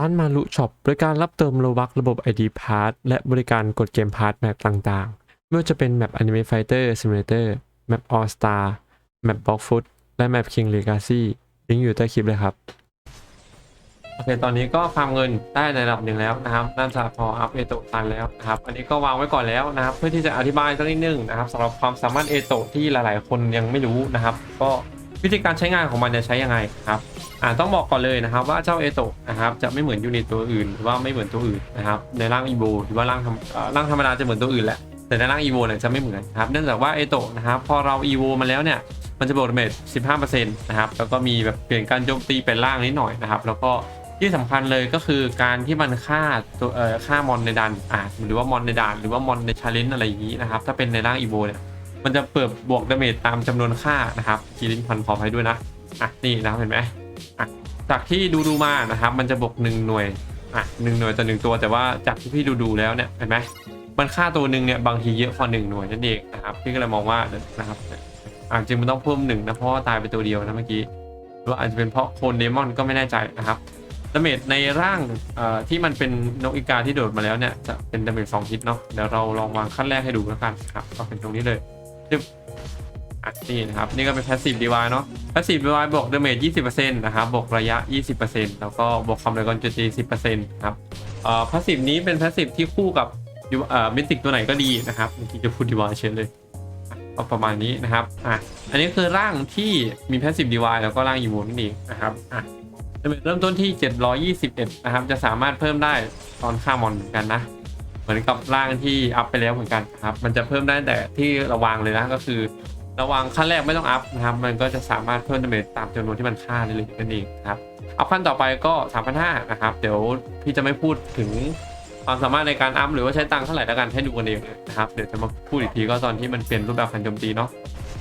ร้านมารุช็อปบริการรับเติมโลบักระบบ ID Pass และบริการกดเกมพาร์ทแมปต่างๆ ไม่ว่าจะเป็นแมป Anime Fighter Simulator แมป All Star แมป Block Foot และแมป King Legacy ลิงก์อยู่ใต้คลิปเลยครับ โอเค ตอนนี้ก็ฟาร์มเงินได้ในระดับหนึ่งแล้วนะครับน่าจะพออัพเอโตตันแล้วนะครับ อันนี้ก็วางไว้ก่อนแล้วนะครับ เพื่อที่จะอธิบายสักนิดนึงนะครับสำหรับความสามารถเอโตที่หลายๆ คนยังไม่รู้นะครับ ก็ วิธีการใช้งานของมันจะใช้ยังไงครับอ่าต้องบอกก่อนเลยนะครับ ว่าเจ้าเอโตะนะครับจะไม่เหมือนยูนิตตัวอื่นหรือว่าไม่เหมือนตัวอื่นนะครับในร่างอีโบหรือว่าร่างธรรมเอ่างธรรมดาจะเหมือนตัวอื่นแหละแต่ในร่างอีโวเนี่ยจะไม่เหมือนครับเนื่องจากว่าเอโตะนะครับพอเราอีโวมาแล้วเนี่ยมันจะบวกดาเมจ15%นะครับแล้วก็มีแบบเปลี่ยนการโจมตีเป็นล่างนิดหน่อยนะครับแล้วก็ที่สำคัญเลยก็คือการที่มันฆ่าตัวเอ่อฆ่ามอนในดันอ่าหรือว่ามอนในด่านหรือว่ามอนในชาเลนจ์อะไรอย่างนี้นะครับถ้าเป็นในร่างอีโวเนี่ย มันจะเปิดบวกดาเมจตามจำนวนค่านะครับคีรินพันขอให้ด้วยนะอะนี่นะเห็นไหมอะจากที่ดูดูมานะครับ มันจะบวกหนึ่งหน่วยอะหนึ่งหน่วยต่อหนึ่งตัวแต่ว่าจากที่พี่ดูดูแล้วเนี่ยเห็นไหมมันค่าตัวหนึ่งเนี่ยบางทีเยอะกว่าหนึ่งหน่วยนั่นเองนะครับพี่ก็เลยมองว่านะครับอ่าจริงมันต้องเพิ่มหนึ่งนะเพราะว่าตายไปตัวเดียวนะเมื่อกี้หรืออาจจะเป็นเพราะโคนเดมอนก็ไม่แน่ใจนะครับดาเมจในร่างอ่อที่มันเป็นนกอีกาที่โดดมาแล้วเนี่ยจะเป็นดาเมจสองฮิตเนาะเดี๋ยวเราลองวางขั้นแรกให้ดูแล้วกันครับก็เป็นตรงนี้เลย จึ๊บอะนี่นะครับ นี่ก็เป็น passive DY เนาะ passive DY บวกดาเมจ20%นะครับ บวกระยะ 20%แล้วก็บวกความเร็วการโจมตี10%นะครับ เอ่อ passive นี้เป็น passive ที่คู่กับเอ่อมิติกตัวไหนก็ดีนะครับเมื่อกี้จะพูดดีวายเชนเลยอะก็ประมาณนี้นะครับ อะ อันนี้คือร่างที่มีแพสซีฟดีวายแล้วก็ร่างอีโวนั่นเองนะครับ อะเริ่มต้นที่ 721 นะครับ จะสามารถเพิ่มได้ตอนฆ่ามอนเหมือนกันนะ เหมือนกับร่างที่อัพไปแล้วเหมือนกันครับ มันจะเพิ่มได้แต่ที่ระวังเลยนะก็คือ ระวังขั้นแรกไม่ต้องอัพนะครับ มันก็จะสามารถเพิ่มดาเมจตามจำนวนที่มันฆ่าได้เลยนั่นเองครับเอาขั้นต่อไปก็3,500นะครับ เดี๋ยวพี่จะไม่พูดถึงความสามารถในการอัพหรือว่าใช้ตังค์เท่าไหร่แล้วกันให้ดูกันเองนะครับเดี๋ยวจะมาพูดอีกทีก็ตอนที่มันเปลี่ยนรูปแบบการโจมตีเนาะ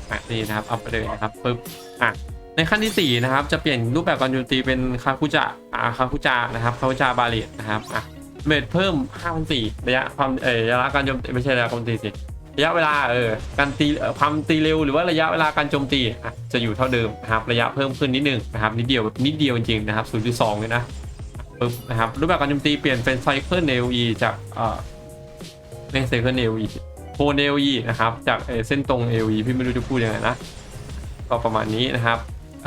อะนี่นะครับอัพไปเลยนะครับปึ๊บอะในขั้นที่4นะครับจะเปลี่ยนรูปแบบการโจมตีเป็นคาคุจะอ่าคาคุจานะครับคาคุจาบาเลตนะครับอะ เมดเพิ่ม5,004ระยะความเออระยะการโจมตีไม่ใช่ระยะการโจมตีสิระยะเวลาเออการตีความตีเร็วหรือว่าระยะเวลาการโจมตีอะจะอยู่เท่าเดิมนะครับระยะเพิ่มขึ้นนิดนึงนะครับนิดเดียวนิดเดียวจริงๆนะครับ0.2เลยนะปึ๊บนะครับรูปแบบการโจมตีเปลี่ยนเป็นไซเคิลเนลอีจากเอ่อไม่ไซเคิลเนลอีโคเนลอีนะครับจากเอเส้นตรงเอลีพี่ไม่รู้จะพูดยังไงนะก็ประมาณนี้นะครับ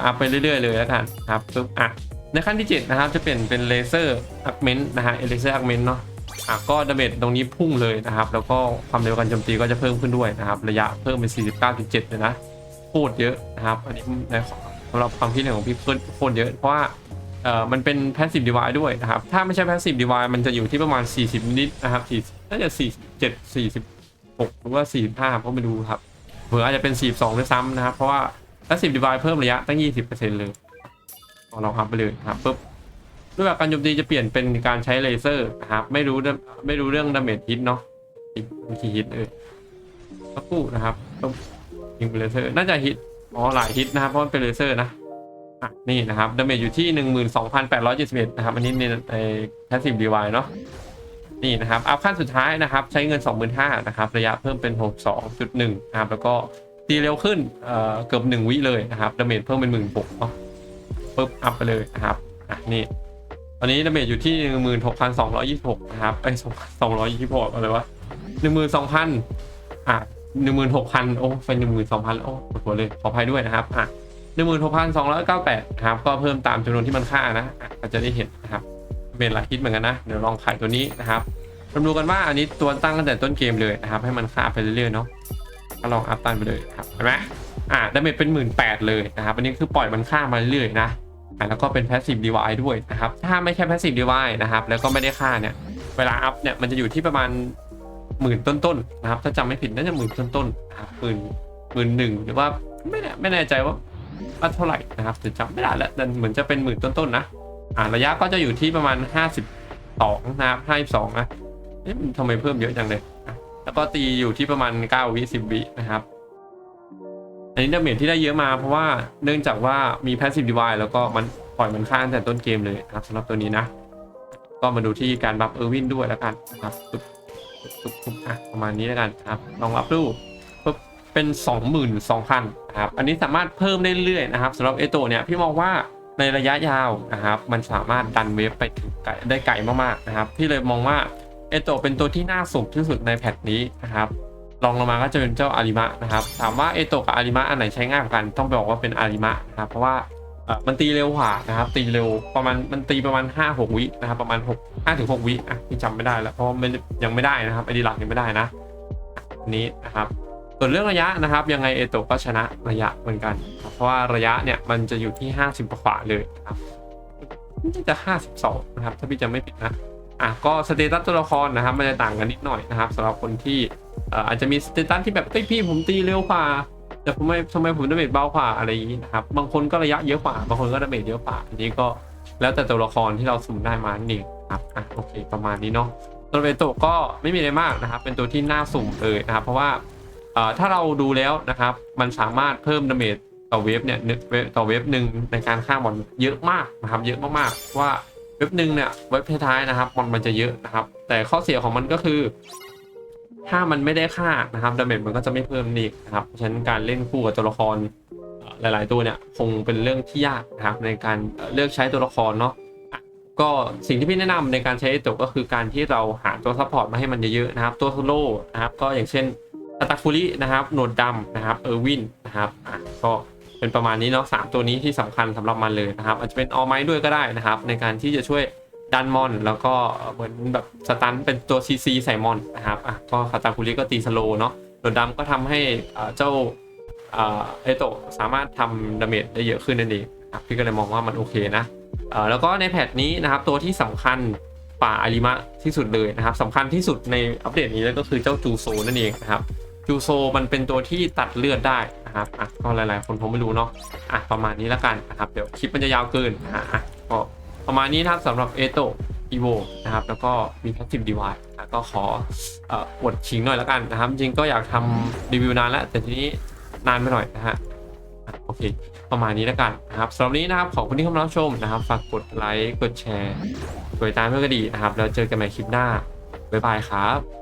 อัพไปเรื่อยๆเลยแล้วกันครับปึ๊บอะ ในขั้นที่ 7 นะครับ จะเปลี่ยนเป็นเลเซอร์อักเมนต์นะฮะเลเซอร์อักเมนต์เนาะอะก็ดาเมจตรงนี้พุ่งเลยนะครับ แล้วก็ความเร็วการโจมตีก็จะเพิ่มขึ้นด้วยนะครับ ระยะเพิ่มเป็น 49.7 เลยนะโคตรเยอะนะครับ อันนี้ในสำหรับความคิดเห็นของพี่เพิ่โคตรเยอะ เพราะว่าเอ่อมันเป็น passive device ด้วยนะครับ ถ้าไม่ใช่ passive device มันจะอยู่ที่ประมาณ 40 นิดนะครับ40น่าจะ 47 46 หรือว่า 45 ก็ไม่รู้ครับเผื่ออาจจะเป็น 42ด้วยซ้ำนะครับ เพราะว่า passive device เพิ่มระยะตั้ง 20%เลย เราอัพไปเลยครับปุ๊บรูปแบบการโจมตีจะเปลี่ยนเป็นการใช้เลเซอร์นะครับไม่รู้ไม่รู้เรื่องดาเมจฮิตเนาะอีกทีฮิตเออสักครู่นะครับปุ๊บยิงเป็นเลเซอร์น่าจะฮิตอ๋อหลายฮิตนะครับเพราะมันเป็นเลเซอร์นะอะนี่นะครับดาเมจอยู่ที่12,871นสองพันแปดร้อยเจ็ดสิบเมตรนะครับอันนี้ในใน passive DY เนาะนี่นะครับอัพขั้นสุดท้ายนะครับ ใช้เงิน 25,000นะครับ ระยะเพิ่มเป็น 62.1นะครับแล้วก็ตีเร็วขึ้นเอ่อเกือบ 1 วิเลยนะครับดาเมจเพิ่มเป็น 16,000เนาะ ปึ๊บอัพไปเลยนะครับอะนี่ตอนนี้ดาเมจอยู่ที่ 16,226 นะครับไอ้226อะไรวะ12,000อะ16,000โอ้ไป12,000โอ้ปวดหัวเลยขออภัยด้วยนะครับอะหนึ่งหมื่นหกพันสองร้อยเก้าแปดครับก็เพิ่มตามจำนวนที่มันค่านะอะจะได้เห็นนะครับเป็นหลายฮิตเหมือนกันนะเดี๋ยวลองขายตัวนี้นะครับเราดูกันว่าอันนี้ตัวตั้งตั้งแต่ต้นเกมเลยนะครับ ให้มันค่าไปเรื่อยๆเนาะก็ลองอัพตันไปเลยครับเห็นไหม อ่าดาเมจเป็นหมื่นแปดเลยนะครับอันนี้คือปล่อยมันค่ามาเรื่อยนะอะแล้วก็เป็น passive DY ด้วยนะครับถ้าไม่ใช่ passive DY นะครับแล้วก็ไม่ได้ค่าเนี่ยเวลาอัพเนี่ยมันจะอยู่ที่ประมาณหมื่นต้นๆนะครับถ้าจำไม่ผิดน่าจะหมื่นต้นๆนะครับหมื่นหมื่นหนึ่งหรือว่าไม่แน่ไม่แน่ใจว่าว่าเท่าไหร่นะครับแต่จำไม่ได้แล้วแต่เหมือนจะเป็นหมื่นต้นๆนะอ่าระยะก็จะอยู่ที่ประมาณ 52 นะครับ52นะเอ๊ะทำไมเพิ่มเยอะจังเลย แล้วก็ตีอยู่ที่ประมาณ9วิ10วินะครับ นนี้ดาเมจที่ได้เยอะมาเพราะว่าเนื่องจากว่ามี passive device แล้วก็มันปล่อยมันข้างแต่ต้นเกมเลยนะครับสำหรับตัวนี้นะ ก็มาดูที่การบัฟเออร์วินด้วยแล้วกันนะครับปึ๊บปึ๊บปึ๊บปึ๊บอะประมาณนี้แล้วกันครับลองอัพดูปุ๊บเป็น 22,000นะครับอันนี้สามารถเพิ่มได้เรื่อยๆนะครับสำหรับเอโตเนี่ยพี่มองว่าในระยะยาวนะครับมันสามารถดันเวฟไปถึงได้ไกลมากๆนะครับพี่เลยมองว่าเอโตเป็นตัวที่น่าสุ่มที่สุดในแพทนี้นะครับ รองลงมาก็จะเป็นเจ้าอาริมะนะครับ ถามว่าเอโตะกับอาริมะอันไหนใช้ง่ายกว่ากัน ต้องบอกว่าเป็นอาริมะนะครับ เพราะว่ามันตีเร็วกว่านะครับ ตีเร็วประมาณมันตีประมาณ 5 6 วินะครับ ประมาณ6 5ถึง6วิอะพี่จำไม่ได้แล้วเพราะมันยังไม่ได้นะครับไอดีหลักยังไม่ได้นะนี้นะครับส่วนเรื่องระยะนะครับ ยังไงเอโตะก็ชนะระยะเหมือนกัน เพราะว่าระยะเนี่ยมันจะอยู่ที่ 50กว่าเลยนะครับน่าจะ 52 นะครับ ถ้าพี่จำไม่ผิดนะอะก็สเตตัสตัวละครนะครับ มันจะต่างกันนิดหน่อยนะครับสำหรับคนที่ อาจจะมีสเตตัสที่แบบเฮ้ยพี่ผมตีเร็วกว่าแต่ผมไม่ทำไมผมดาเมจเบากว่าอะไรอย่างนี้นะครับบางคนก็ระยะเยอะกว่าบางคนก็ดาเมจเยอะกว่าอันนี้ก็แล้วแต่ตัวละครที่เราสุ่มได้มานั่นเองครับอะโอเค ประมาณนี้เนาะตัวเอโตะก็ไม่มีอะไรมากนะครับ เป็นตัวที่น่าสุ่มเลยนะครับ เพราะว่าถ้าเราดูแล้วนะครับ มันสามารถเพิ่มดาเมจต่อเวฟเนี่ยหนึ่งเวฟต่อเวฟหนึ่งในการฆ่ามอนเยอะมากนะครับเยอะมากๆว่าเวฟหนึ่งเนี่ยเวฟท้ายๆนะครับมอนมันจะเยอะนะครับ แต่ข้อเสียของมันก็คือ ถ้ามันไม่ได้ฆ่านะครับดาเมจมันก็จะไม่เพิ่มนี่นะครับเพราะฉะนั้นการเล่นคู่กับตัวละครหลาย ๆ ตัวเนี่ยคงเป็นเรื่องที่ยากนะครับในการเลือกใช้ตัวละครเนาะก็สิ่งที่พี่แนะนำในการใช้ตัวก็คือการที่เราหาตัวซัพพอร์ตมาให้มันเยอะ ๆ นะครับ ตัวโซโล่นะครับก็อย่างเช่นอตาคุรินะครับโหนดดำนะครับเออร์วินนะครับอะก็เป็นประมาณนี้เนาะสามตัวนี้ที่สำคัญสำหรับมันเลยนะครับ อาจจะเป็นออไม้ด้วยก็ได้นะครับ ในการที่จะช่วย ดันมอน แล้วก็เหมือนแบบสตันเป็นตัวซีซีใส่มอนนะครับอะก็คาตาคุริก็ตีสโลเนาะโหนดดำก็ทำให้เจ้าอ่าเอโตะสามารถทำดาเมจได้เยอะขึ้นนั่นเองพี่ก็เลยมองว่ามันโอเคนะเออแล้วก็ในแพทนี้นะครับตัวที่สำคัญป่าอาริมะที่สุดเลยนะครับสำคัญที่สุดในอัปเดตนี้แล้วก็คือเจ้าจูโซนั่นเองนะครับจูโซมันเป็นตัวที่ตัดเลือดได้นะครับอะก็หลายๆ คนผมไม่รู้เนาะอะประมาณนี้แล้วกันนะครับเดี๋ยวคลิปมันจะยาวเกินอะก็ ประมาณนี้นะครับสำหรับเอโตอีโวนะครับแล้วก็มีแพสซีฟดีวายก็ขออวดชิงหน่อยแล้วกันนะครับ จริงก็อยากทำรีวิวนานแล้ว แต่ทีนี้นานไปหน่อยนะฮะโอเค ประมาณนี้แล้วกันนะครับสำหรับนี้นะครับ ขอบคุณที่เข้ามารับชมนะครับ ฝากกดไลค์ กดแชร์ กดติดตามเพื่อก็ดีนะครับ แล้วเจอกันใหม่คลิปหน้า บ๊ายบายครับ